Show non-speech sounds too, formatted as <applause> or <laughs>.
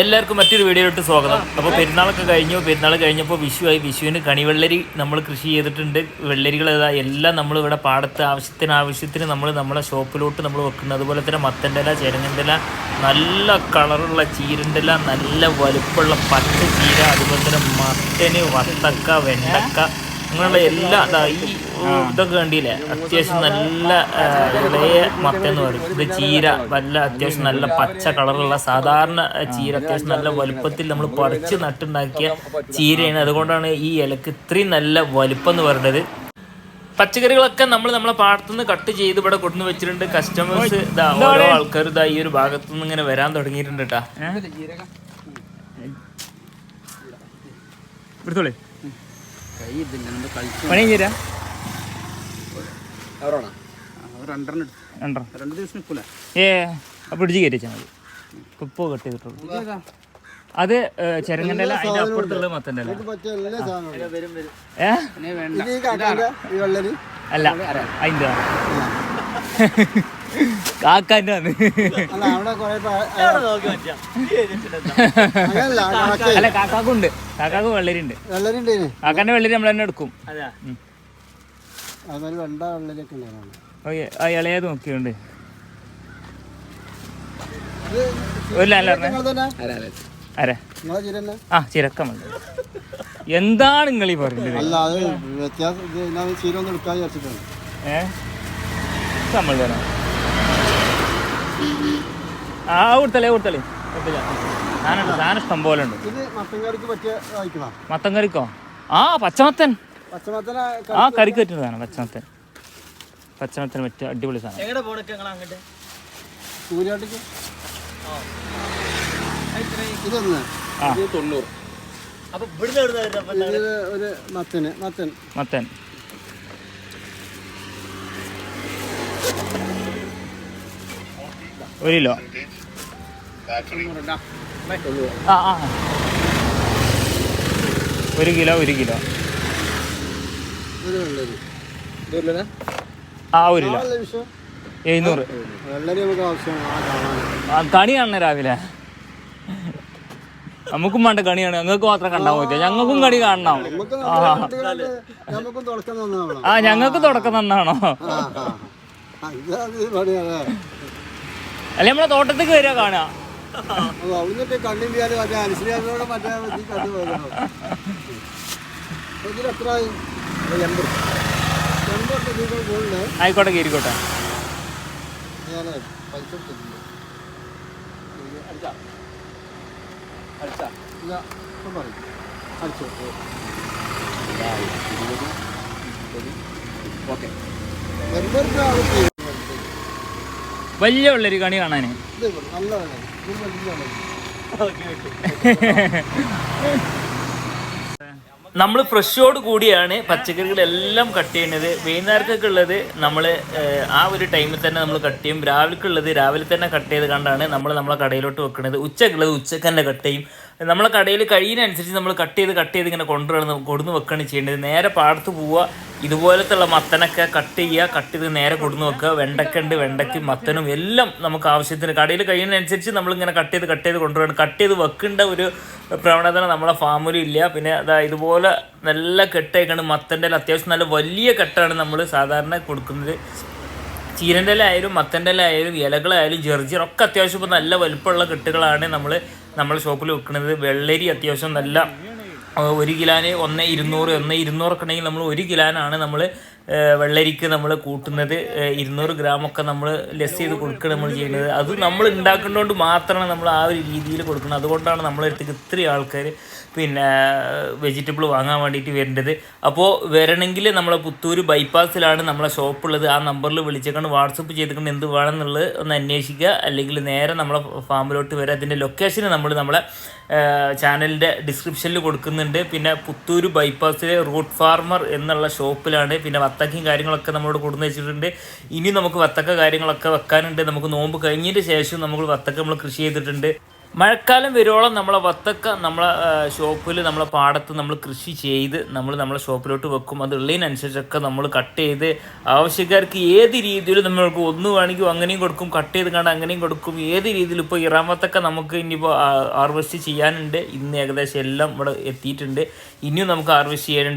എല്ലാവർക്കും മറ്റൊരു വീഡിയോയിലോട്ട് സ്വാഗതം. അപ്പോൾ പെരുന്നാളൊക്കെ കഴിഞ്ഞു. പെരുന്നാൾ കഴിഞ്ഞപ്പോൾ വിഷുവായി വിഷുവിന് കണിവെള്ളരി നമ്മൾ കൃഷി ചെയ്തിട്ടുണ്ട്. വെള്ളരികൾ ഏതാ എല്ലാം നമ്മൾ ഇവിടെ പാടത്ത് ആവശ്യത്തിന് ആവശ്യത്തിന് നമ്മൾ നമ്മളെ ഷോപ്പിലോട്ട് നമ്മൾ വെക്കുന്നത്. അതുപോലെ തന്നെ മത്തന്റെ ഇല ചേരങ്ങന്റെ ഇല നല്ല കളറുള്ള ചീരന്റെ ഇല നല്ല വലുപ്പമുള്ള പച്ച ചീര അതുപോലെ തന്നെ മത്തന് വത്തക്ക വെണ്ടക്ക അങ്ങനെയുള്ള എല്ലാ ഈ ഇതൊക്കെ കണ്ടില്ലേ? അത്യാവശ്യം നല്ല ഇളയ മത്ത എന്ന് പറയും. ഇത് ചീര നല്ല അത്യാവശ്യം നല്ല പച്ച കളറുള്ള സാധാരണ ചീര അത്യാവശ്യം നല്ല വലുപ്പത്തിൽ നമ്മൾ പറിച്ച് നട്ടുണ്ടാക്കിയ ചീരയാണ്. അതുകൊണ്ടാണ് ഈ ഇലക്ക് ഇത്രയും നല്ല വലുപ്പം എന്ന് പറയുന്നത് പച്ചക്കറികളൊക്കെ നമ്മൾ നമ്മളെ പാടത്തുനിന്ന് കട്ട് ചെയ്ത് ഇവിടെ കൊണ്ടുവന്ന് വെച്ചിട്ടുണ്ട്. കസ്റ്റമേഴ്സ് ഇതാ ഓരോ ആൾക്കാർ ഇതാ ഈ ഒരു ഭാഗത്തു നിന്ന് ഇങ്ങനെ വരാൻ തുടങ്ങിയിട്ടുണ്ട് കേട്ടാ എടുത്തോളേ. കൈ ഇതില്ല നമ്മൾ കളിച്ചു പണി ചെയ്താ അവരാണോ രണ്ടെണ്ണം രണ്ടോ? ദിവസം നിൽക്കൂല. ഏ അപ്പോൾ ഇടിച്ച് കയറ്റിച്ചാൽ മതി. ഉപ്പോ കട്ട് ചെയ്തിട്ടുള്ളൂ അത് ചെരങ്ങന്റെ അതിന്റെ അപ്പുറത്തുള്ള മത്തന്റെ അല്ല അതിന്റെ <laughs> കാക്കാന്റെ ആണ് അല്ല കാക്കാക്കുണ്ട്. കാക്കാക്ക് വെള്ളരി ഉണ്ട് വെള്ളരി ഉണ്ടേന് കാക്കാന്റെ വെള്ളരി നമ്മൾ തന്നെ എടുക്കും. ഇളയത് നോക്കിയുണ്ട്. ആ ചിരക്കമുണ്ട് എന്താണ് നിങ്ങൾ ഈ പറയുന്നത്? നമ്മൾ അത് വ്യത്യാസം ഇത് ഞാൻ ചീര ഒന്നും എടുക്കാൻ വിചാരിച്ചിട്ടാണ് ഏ നമ്മൾ തരാം ആ കൊടുത്തലേ കൊടുത്തലേ കുഴപ്പമില്ല സാധനം സാധനം ഇഷ്ടം പോലെ ഉണ്ട്. ഇത് മത്തൻ കറിക്ക് പറ്റിയ വായിക്കണം മത്തൻ കറിക്കോ ആ പച്ചമത്തൻ. പച്ചമത്തന ആ കറിക്ക് പറ്റുന്ന സാധനം പച്ചമത്തൻ. പച്ചമത്തന് പറ്റിയ അടിപൊളി സാധനം. എങ്ങനെ പോണൊക്കെ നിങ്ങൾ അങ്ങോട്ട്? കൂലിയാട്ടിക്ക് ഇതൊന്ന്. ആ. തൊണ്ണൂറ്. അപ്പൊ ഇവിടുന്ന് ഒരു മത്തന് മത്തൻ. മത്തൻ. ഒരു കിലോ. ആ ഒരു കിലോ ഒരു കിലോ. ആ ഒരു കിലോ. എഴുന്നൂറ്. കണി കാണണേ രാവിലെ. നമുക്കും വേണ്ട കണിയാണ്. ഞങ്ങൾക്ക് മാത്രം കണ്ടാൽ മതി. ഞങ്ങൾക്കും കണി കാണണം. ആ. ഞങ്ങൾക്ക് തുടക്കം തന്നാണോ ആ ആ ആ ഇത് അത് പണിയാണ് അല്ലെ നമ്മളെ തോട്ടത്തേക്ക് വരിക കാണുക. കീരിക്കോട്ടെ അവിടുന്നിട്ട് കണ്ണിന്ത്യാൽ മറ്റേ അനുശ്രീയോട് മറ്റേ ഈ കണ്ടു പോയതാണോ? ഇതിൽ എത്ര ആയി? എൺപത്. എൺപത് രൂപ കൂടുതൽ ആയിക്കോട്ടെ കയറിക്കോട്ടെ ഞാൻ പൈസ അടിച്ചാ. അടിച്ചാ. ഇല്ല ഇപ്പം പറയും. അടിച്ചോ. ഓക്കെ. എൺപത് രൂപ ആൾക്ക് വലിയ ഉള്ളൊരു കണി കാണാന്. നമ്മൾ ഫ്രഷോട് കൂടിയാണ് പച്ചക്കറികളെല്ലാം കട്ട് ചെയ്യുന്നത്. വൈകുന്നേരത്തേക്ക് ഉള്ളത് നമ്മൾ ആ ഒരു ടൈമിൽ തന്നെ നമ്മൾ കട്ട് ചെയ്യും. രാവിലേക്കുള്ളത് രാവിലെ തന്നെ കട്ട് ചെയ്ത് കണ്ടാണ് നമ്മൾ നമ്മളെ കടയിലോട്ട് വെക്കുന്നത്. ഉച്ചക്കുള്ളത് ഉച്ചയ്ക്ക് തന്നെ കട്ട് ചെയ്യും. നമ്മളെ കടയിൽ കഴിയുന്നതനുസരിച്ച് നമ്മൾ കട്ട് ചെയ്ത് കട്ട് ചെയ്ത് ഇങ്ങനെ കൊണ്ടുവരണം കൊടുന്ന് വെക്കുകയാണ് ചെയ്യേണ്ടത്. നേരെ പാടത്ത് പോവുക. ഇതുപോലത്തുള്ള മത്തനൊക്കെ കട്ട് ചെയ്യുക കട്ട് ചെയ്ത് നേരെ കൊടുന്ന് വെക്കുക. വെണ്ടയ്ക്ക ഉണ്ട് വെണ്ടയ്ക്കും മത്തനും എല്ലാം നമുക്ക് ആവശ്യത്തിന് കടയിൽ കഴിയുന്നതനുസരിച്ച് നമ്മളിങ്ങനെ കട്ട് ചെയ്ത് കട്ട് ചെയ്ത് കൊണ്ടുവരണം. കട്ട് ചെയ്ത് വെക്കേണ്ട ഒരു പ്രവണത നമ്മളെ ഫാമിലും ഇല്ല. പിന്നെ അതാ ഇതുപോലെ നല്ല കെട്ടേക്കാണ്. മത്തന്റെ അത്യാവശ്യം നല്ല വലിയ കെട്ടാണ് നമ്മൾ സാധാരണ കൊടുക്കുന്നത്. ചീരന്റെ ഇല ആയാലും മത്തന്റെ ഇല ആയാലും ഇലകളായാലും ജെർജിർ ഒക്കെ അത്യാവശ്യം നല്ല വലുപ്പമുള്ള കെട്ടുകളാണ് നമ്മൾ നമ്മൾ ഷോപ്പിൽ വെക്കുന്നത് വെള്ളരി അത്യാവശ്യം നല്ല ഒരു കിലോന് ഒന്ന് ഇരുന്നൂറ് ഒന്ന് ഇരുന്നൂറൊക്കെ ഉണ്ടെങ്കിൽ നമ്മൾ ഒരു കിലാനാണ് നമ്മൾ വെള്ളരിക്ക് നമ്മൾ കൂട്ടുന്നത് ഇരുന്നൂറ് ഗ്രാമൊക്കെ നമ്മൾ ലെസ് ചെയ്ത് കൊടുക്കുക നമ്മൾ ചെയ്യുന്നത്. അത് നമ്മൾ ഉണ്ടാക്കുന്നതുകൊണ്ട് മാത്രമാണ് നമ്മൾ ആ ഒരു രീതിയിൽ കൊടുക്കുന്നത്. അതുകൊണ്ടാണ് നമ്മളെ അടുത്തേക്ക് ഇത്രയും ആൾക്കാർ പിന്നെ വെജിറ്റബിൾ വാങ്ങാൻ വേണ്ടിയിട്ട് വരേണ്ടത്. അപ്പോൾ വരണമെങ്കിൽ നമ്മളെ പുത്തൂർ ബൈപ്പാസിലാണ് നമ്മളെ ഷോപ്പുള്ളത്. ആ നമ്പറിൽ വിളിച്ചേക്കൊണ്ട് വാട്സപ്പ് ചെയ്തേക്കൊണ്ട് എന്ത് വേണമെന്നുള്ളത് ഒന്ന് അന്വേഷിക്കുക. അല്ലെങ്കിൽ നേരെ നമ്മളെ ഫാമിലോട്ട് വരെ. അതിന്റെ ലൊക്കേഷൻ നമ്മൾ നമ്മളെ ചാനലിന്റെ ഡിസ്ക്രിപ്ഷനിൽ കൊടുക്കുന്നുണ്ട്. പിന്നെ പുത്തൂർ ബൈപ്പാസിലെ റൂട്ട് ഫാർമർ എന്നുള്ള ഷോപ്പിലാണ്. പിന്നെ വത്തക്കയും കാര്യങ്ങളൊക്കെ നമ്മളോട് കൊടുന്ന് വെച്ചിട്ടുണ്ട്. ഇനി നമുക്ക് വത്തക്ക കാര്യങ്ങളൊക്കെ വെക്കാനുണ്ട്. നമുക്ക് നോമ്പ് കഴിഞ്ഞതിന് ശേഷം നമ്മൾ വത്തക്ക നമ്മൾ കൃഷി ചെയ്തിട്ടുണ്ട്. മഴക്കാലം വരുവോളം നമ്മളെ വത്തക്ക നമ്മളെ ഷോപ്പിൽ നമ്മളെ പാടത്ത് നമ്മൾ കൃഷി ചെയ്ത് നമ്മൾ നമ്മളെ ഷോപ്പിലോട്ട് വെക്കും. അത് ഉള്ളതിനനുസരിച്ചൊക്കെ നമ്മൾ കട്ട് ചെയ്ത് ആവശ്യക്കാർക്ക് ഏത് രീതിയിൽ നമ്മൾക്ക് ഒന്ന് വേണമെങ്കിൽ അങ്ങനെയും കൊടുക്കും കട്ട് ചെയ്ത് കണ്ട് അങ്ങനെയും കൊടുക്കും. ഏത് രീതിയിൽ ഇപ്പോൾ ഇറാൻ വത്തക്ക നമുക്ക് ഇനിയിപ്പോൾ ഹാർവെസ്റ്റ് ചെയ്യാനുണ്ട്. ഇന്ന് ഏകദേശം എല്ലാം ഇവിടെ എത്തിയിട്ടുണ്ട്. ഇനിയും നമുക്ക് ഹാർവെസ്റ്റ് ചെയ്യാനുണ്ട്.